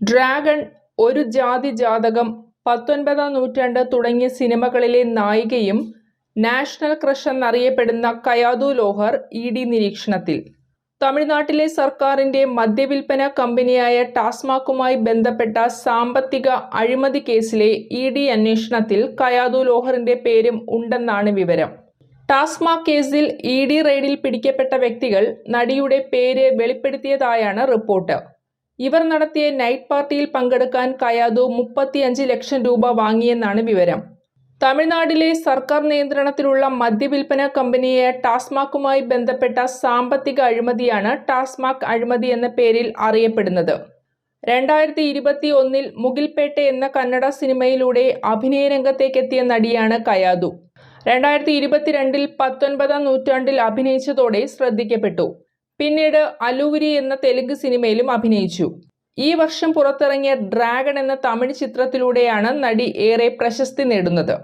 Dragon ഒരു ജാതി ജാതകം പത്തൊൻപതാം നൂറ്റാണ്ട് തുടങ്ങിയ സിനിമകളിലെ നായികയും നാഷണൽ ക്രഷ് എന്നറിയപ്പെടുന്ന കയാദു ലോഹർ ഇ ഡി നിരീക്ഷണത്തിൽ. തമിഴ്നാട്ടിലെ സർക്കാരിന്റെ മദ്യവിൽപ്പന കമ്പനിയായ ടാസ്മാക്കുമായി ബന്ധപ്പെട്ട സാമ്പത്തിക അഴിമതി കേസിലെ ഇ ഡി അന്വേഷണത്തിൽ കയാദു ലോഹറിന്റെ പേരും ഉണ്ടെന്നാണ് വിവരം. ടാസ്മാക് കേസിൽ ഇ ഡി റെയ്ഡിൽ പിടിക്കപ്പെട്ട വ്യക്തികൾ നടിയുടെ പേര് വെളിപ്പെടുത്തിയതായാണ് റിപ്പോർട്ട്. ഇവർ നടത്തിയ നൈറ്റ് പാർട്ടിയിൽ പങ്കെടുക്കാൻ കയാദു മുപ്പത്തിയഞ്ച് ലക്ഷം രൂപ വാങ്ങിയെന്നാണ് വിവരം. തമിഴ്നാട്ടിലെ സർക്കാർ നിയന്ത്രണത്തിലുള്ള മദ്യവിൽപ്പന കമ്പനിയായ ടാസ്മാക്കുമായി ബന്ധപ്പെട്ട സാമ്പത്തിക അഴിമതിയാണ് ടാസ്മാക് അഴിമതി എന്ന പേരിൽ അറിയപ്പെടുന്നത്. രണ്ടായിരത്തി ഇരുപത്തി ഒന്നിൽ മുഗിൽപേട്ട എന്ന കന്നഡ സിനിമയിലൂടെ അഭിനയ രംഗത്തേക്കെത്തിയ നടിയാണ് കയാദു രണ്ടായിരത്തി ഇരുപത്തിരണ്ടിൽ പത്തൊൻപതാം നൂറ്റാണ്ടിൽ അഭിനയിച്ചതോടെ ശ്രദ്ധിക്കപ്പെട്ടു. പിന്നീട് അലൂരി എന്ന തെലുങ്ക് സിനിമയിലും അഭിനയിച്ചു. ഈ വർഷം പുറത്തിറങ്ങിയ ഡ്രാഗൺ എന്ന തമിഴ് ചിത്രത്തിലൂടെയാണ് നടി ഏറെ പ്രശസ്തി നേടുന്നത്.